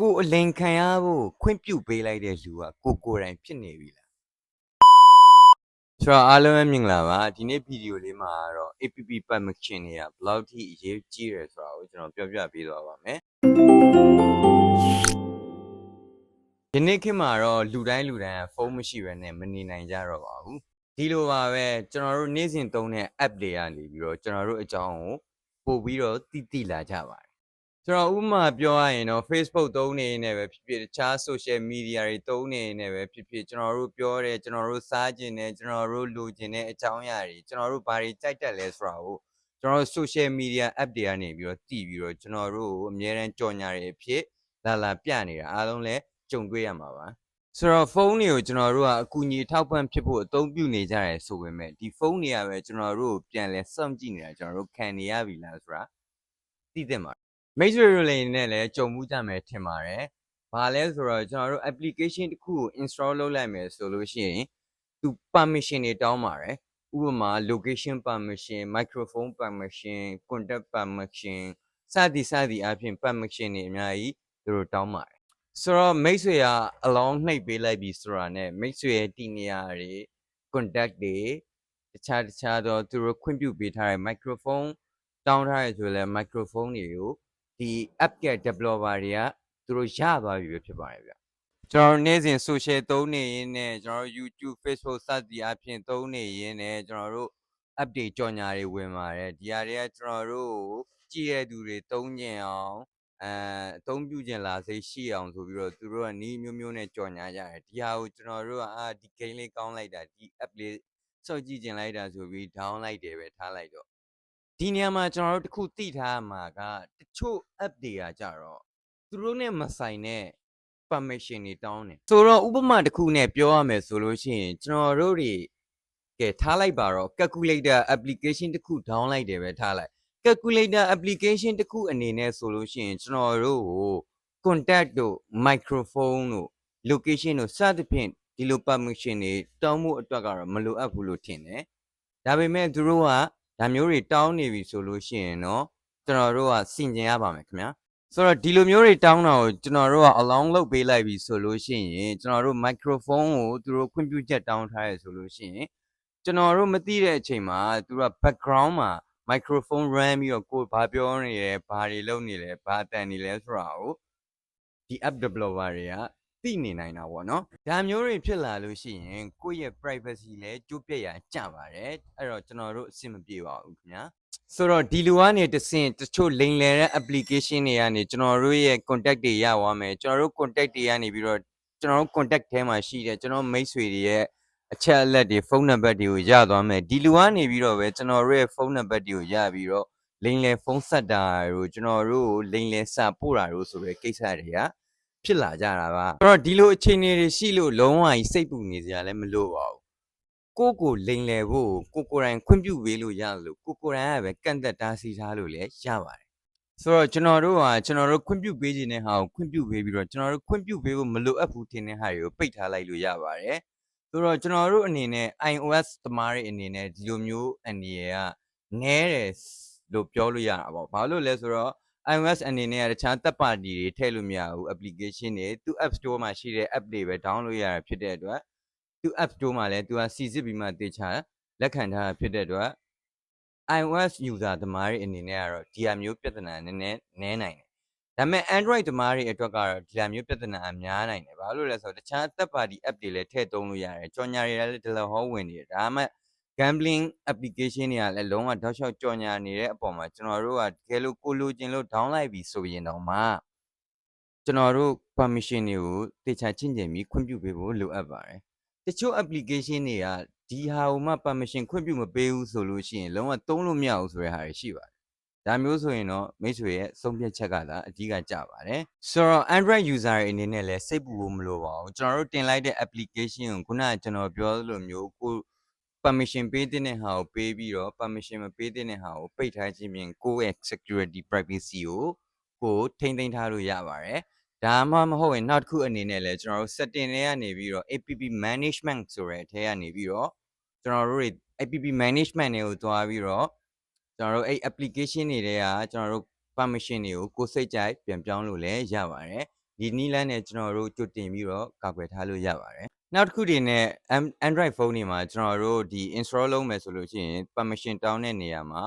ကိုအလိန်ခံရဖို့ခွင့်ပြုပေးလိုက်တဲ့လူကကိုကိုယ်တိုင်ဖြစ်နေပြီလားဆိုတော့အားလုံးပဲမင်္ဂလာပါဒီနေ့ဗီဒီယိုလေးမှာတော့ APP permission တွေကဘယ်လောက်ထိအရေးကြီးတယ်ဆိုတာကိုကျွန်တော်ပြောပြပေးသွားပါမယ်ဒီနေ့ခေတ်မှာတော့လူတိုင်းလူတိုင်းကဖုန်းမရှိဘဲနဲ့မနေနိုင်ကြတော့ပါဘူးဒီလိုပါပဲကျွန်တော်တို့နေ့စဉ်သုံးတဲ့ app တွေကနေပြီးတော့ကျွန်တော်တို့အကြောင်းကိုပို့ပြီးတော့တည်တည်လာကြပါတယ် ကျွန်တော်ဥပမာပြောရရင်တော့ Facebook သုံးနေနေပဲဖြစ်ဖြစ်တခြား social media တွေသုံးနေနေပဲဖြစ်ဖြစ်ကျွန်တော်တို့ပြောတယ်ကျွန်တော်တို့စားကျင်တယ်ကျွန်တော်တို့လိုချင်တဲ့အကြောင်းအရာတွေကျွန်တော်တို့ဘာတွေကြိုက်တက်လဲဆိုတာကိုကျွန်တော်တို့ social media app တွေကနေပြီးတော့တည်ပြီးတော့ကျွန်တော်တို့ကိုအများရန်ကြော်ညာတွေအဖြစ်လာလာပြနေတာအားလုံးလည်းကြုံတွေ့ရမှာပါဆိုတော့ဖုန်းတွေကိုကျွန်တော်တို့ကအကူအညီထောက်ပံ့ဖြစ်ဖို့အသုံးပြုနေကြတယ်ဆိုပေမဲ့ဒီဖုန်းတွေကပဲကျွန်တော်တို့ကိုပြန်လဲစောင့်ကြည့်နေတာကျွန်တော်တို့ခံနေရပြီလားဆိုတာသိသင့်ပါ မိတ်ဆွေတို့လည်းနဲ့လည်းကြုံမှုကြမယ်ထင်ပါတယ်။ဘာလဲဆိုတော့ကျွန်တော်တို့ application တစ်ခုကို install လုပ်လိုက်မယ်ဆိုလို့ရှိရင်သူ permission တွေတောင်းပါတယ်။ဥပမာ location permission, microphone permission, contact permission စသည်စသည်အပြင် permission တွေအများကြီးသူတို့တောင်းပါတယ်။ဆိုတော့မိတ်ဆွေက along နှိပ်ပေးလိုက်ပြီဆိုတာနဲ့မိတ်ဆွေရဲ့တည်နေရာတွေ contact တွေတခြားတခြားတော့သူတို့ခွင့်ပြုပေးထားတဲ့ microphone တောင်းထားရဆိုလဲ microphone တွေကို ဒီ app က developer တွေကသူတို့ရသွားပြီပဲဖြစ်ပါတယ်ဗျကျွန်တော်တို့နေ့စဉ် social သုံးနေရင်းနဲ့ကျွန်တော်တို့ YouTube Facebook စသည်အပြင်သုံးနေရင်းနဲ့ကျွန်တော်တို့ update ကြော်ညာတွေဝင်ပါတယ်ဒီဟာတွေကကျွန်တော်တို့ကြည့်ရတဲ့သူတွေသုံးကျင်အောင်အဲအသုံးပြုကျင်လာစိတ်ရှိအောင်ဆိုပြီးတော့သူတို့ကနီးမျိုးမျိုးနဲ့ကြော်ညာကြတယ်ဒီဟာကိုကျွန်တော်တို့ကအာဒီ game လေးကောင်းလိုက်တာဒီ app လေးစောင့်ကြည့်ကျင်လိုက်တာဆိုပြီး down လိုက်တယ်ပဲထားလိုက်တော့ ဒီနေရာမှာကျွန်တော်တို့တစ်ခုသိထားရမှာကတချို့ app တွေကကြတော့သူတို့နဲ့မဆိုင်တဲ့ permission တွေတောင်းတယ်ဆိုတော့ဥပမာတစ်ခုနဲ့ပြောရမယ်ဆိုလို့ရှိရင်ကျွန်တော်တို့တွေကဲထားလိုက်ပါတော့ calculator application တစ်ခု down လိုက်တယ်ပဲထားလိုက် calculator application တစ်ခုအနေနဲ့ဆိုလို့ရှိရင်ကျွန်တော်တို့ကို contact တို့ microphone တို့ location တို့စသဖြင့်ဒီလို permission တွေတောင်းမှုအတွက်ကတော့မလိုအပ်ဘူးလို့ထင်တယ်ဒါပေမဲ့သူတို့က ဒါမျိုးတွေတောင်းနေပြီဆိုလို့ရှိရင်တော့ကျွန်တော်တို့ကစင်ကြင်ရပါမယ်ခင်ဗျာဆိုတော့ဒီလိုမျိုးတွေတောင်းတာကိုကျွန်တော်တို့က along လုပ်ပေးလိုက်ပြီဆိုလို့ရှိရင်ကျွန်တော်တို့ microphone ကိုသူတို့ခွင့်ပြုချက်တောင်းထားရဆိုလို့ရှိရင်ကျွန်တော်တို့မသိတဲ့အချိန်မှာသူတို့က background မှာ microphone run ပြီးတော့ကိုယ်ဘာပြောနေလဲဘာတွေလုပ်နေလဲဘာတန်နေလဲဆိုတာကိုဒီ app developer တွေက သိနေနိုင်တာပေါ့နော်ဒါမျိုးတွေဖြစ်လာလို့ရှိရင်ကိုယ့်ရဲ့ privacy လည်းကျိုးပြက်ရကြပါတယ်အဲ့တော့ကျွန်တော်တို့အဆင်မပြေပါဘူးခင်ဗျာဆိုတော့ဒီလိုကနေတဆင့်တချို့လိမ်လည်တဲ့ application တွေကနေကျွန်တော်တို့ရဲ့ contact တွေရသွားမယ်ကျွန်တော်တို့ contact တွေကနေပြီးတော့ကျွန်တော်တို့ contact ထဲမှာရှိတဲ့ကျွန်တော်မိတ်ဆွေတွေရဲ့အချက်အလက်တွေဖုန်းနံပါတ်တွေကိုရသွားမယ်ဒီလူကနေပြီးတော့ပဲကျွန်တော်တို့ရဲ့ဖုန်းနံပါတ်တွေကိုရပြီးတော့လိမ်လည်ဖုန်းဆက်တာတို့ကျွန်တော်တို့ကိုလိမ်လည်စာပို့တာတို့ဆိုတဲ့ကိစ္စတွေက ဖြစ်လာကြတာပါအဲ့တော့ဒီလိုအခြေအနေတွေရှိလို့လုံးဝကြီးစိတ်ပူနေစရာလည်းမလိုပါဘူးကိုယ့်ကိုလိန်လယ်ဖို့ကိုကိုယ်တိုင်ခွင့်ပြုပေးလို့ရတယ်လို့ကိုကိုယ်တိုင်ကပဲကန့်သက်တားဆီးထားလို့လည်းရပါတယ်ဆိုတော့ကျွန်တော်တို့ကကျွန်တော်တို့ခွင့်ပြုပေးခြင်းတဲ့ဟာကိုခွင့်ပြုပေးပြီးတော့ကျွန်တော်တို့ခွင့်ပြုပေးဖို့မလိုအပ်ဘူးထင်တဲ့ဟာတွေကိုပိတ်ထားလိုက်လို့ရပါတယ်ဆိုတော့ကျွန်တော်တို့အနေနဲ့ iOS သမားတွေအနေနဲ့ဒီလိုမျိုးအနေရကနည်းတယ်လို့ပြောလို့ရတာပေါ့ဘာလို့လဲဆိုတော့ iOS အနေနဲ့ကတခြားသက်ပါတီတွေထည့်လို့မရဘူး application တွေသူ App Store မှာရှိတဲ့ app တွေပဲ download ရတာဖြစ်တဲ့အတွက်သူ App Store မှာလည်းသူကစီစစ်ပြီးမှတေချာလက်ခံထားတာဖြစ်တဲ့အတွက် iOS user သမားတွေအနေနဲ့ကတော့ဒီဟာမျိုးပြဿနာနည်းနည်းနည်းနိုင်တယ်။ဒါပေမဲ့ Android သမားတွေအတွက်ကတော့ဒီဟာမျိုးပြဿနာအများနိုင်တယ်။ဘာလို့လဲဆိုတော့တခြားသက်ပါတီ app တွေလည်းထည့်သုံးလို့ရတယ်။ကြော်ညာတွေလည်းဒီလိုဟောဝင်နေတယ်။ဒါမှမဟုတ် gambling application တွေကလည်းလုံးဝတောက်လျှောက်ကြော်ညာနေတဲ့အပေါ်မှာကျွန်တော်တို့ကတကယ်လို့ကိုလိုချင်လို့ down လိုက်ပြီဆိုရင်တော့မှကျွန်တော်တို့ permission တွေကိုတေချာချင့်ချင်ပြီးခွင့်ပြုပေးဖို့လိုအပ်ပါတယ်တချို့ application တွေကဒီဟာကိုမှ permission ခွင့်ပြုမပေးဘူးဆိုလို့ရှိရင်လုံးဝသုံးလို့မရဘူးဆိုတဲ့ဟာတွေရှိပါတယ်ဒါမျိုးဆိုရင်တော့မိတ်ဆွေရဲ့ဆုံးဖြတ်ချက်ကသာအကြီးကကြပါတယ်ဆိုတော့ Android user တွေအနေနဲ့လည်းစိတ်ပူဖို့မလိုပါဘူးကျွန်တော်တို့တင်လိုက်တဲ့ application ကိုခုနကကျွန်တော်ပြောသလိုမျိုးကို permission ပေးတဲ့ဟာကိုပေးပြီးတော့ permission မပေးတဲ့ဟာကိုပိတ်ထားခြင်းဖြင့်ကိုယ့်ရဲ့ security privacy ကိုကိုယ်ထိမ့်သိမ်းထားလို့ရပါတယ်ဒါမှမဟုတ်ရင်နောက်တစ်ခုအနေနဲ့လည်းကျွန်တော်တို့ setting တွေကနေပြီးတော့ app management ဆိုတဲ့အထဲကနေပြီးတော့ကျွန်တော်တို့တွေ app management တွေကိုတွားပြီးတော့ကျွန်တော်တို့အဲ့ application တွေထဲကကျွန်တော်တို့ permission တွေကိုကိုယ်စိတ်ကြိုက်ပြန်ပြောင်းလို့လည်းရပါတယ် ဒီနီလန်းနဲ့ကျွန်တော်တို့ကြိုတင်ပြီးတော့ကာကွယ်ထားလို့ရပါတယ်နောက်တစ်ခုတွေနဲ့ Am- Android phone တွေမှာကျွန်တော်တို့ဒီ install လုပ်မယ်ဆိုလို့ရှိရင် permission တောင်းတဲ့နေရာမှာ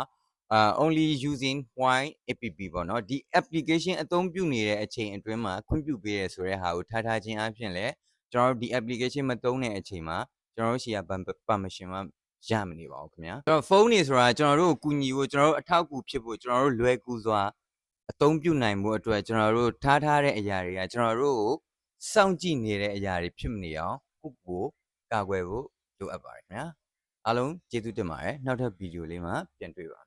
အာ only using white app ပေါ့နော်ဒီ application အသုံးပြုနေတဲ့အချိန်အတွင်းမှာခွင့်ပြုပေးရဆိုတဲ့ဟာကိုထားထားခြင်းအပြင်လည်းကျွန်တော်တို့ဒီ application မသုံးတဲ့အချိန်မှာကျွန်တော်တို့ရှိရ permission မှာရမနေပါဘူးခင်ဗျာကျွန်တော်ဖုန်းနေဆိုတာကျွန်တော်တို့ကိုကူညီဖို့ကျွန်တော်တို့အထောက်အကူဖြစ်ဖို့ကျွန်တော်တို့လွယ်ကူစွာ အသုံးပြုနိုင်မှုအတွက်ကျွန်တော်တို့ထားထားတဲ့အရာတွေကကျွန်တော်တို့ကိုစောင့်ကြည့်နေတဲ့အရာတွေဖြစ်မနေအောင်ကိုယ့်ကိုယ်ကာကွယ်ဖို့လိုအပ်ပါတယ်ခင်ဗျာအားလုံးကျေးဇူးတင်ပါတယ်နောက်ထပ်ဗီဒီယိုလေးမှာပြန်တွေ့ပါမယ်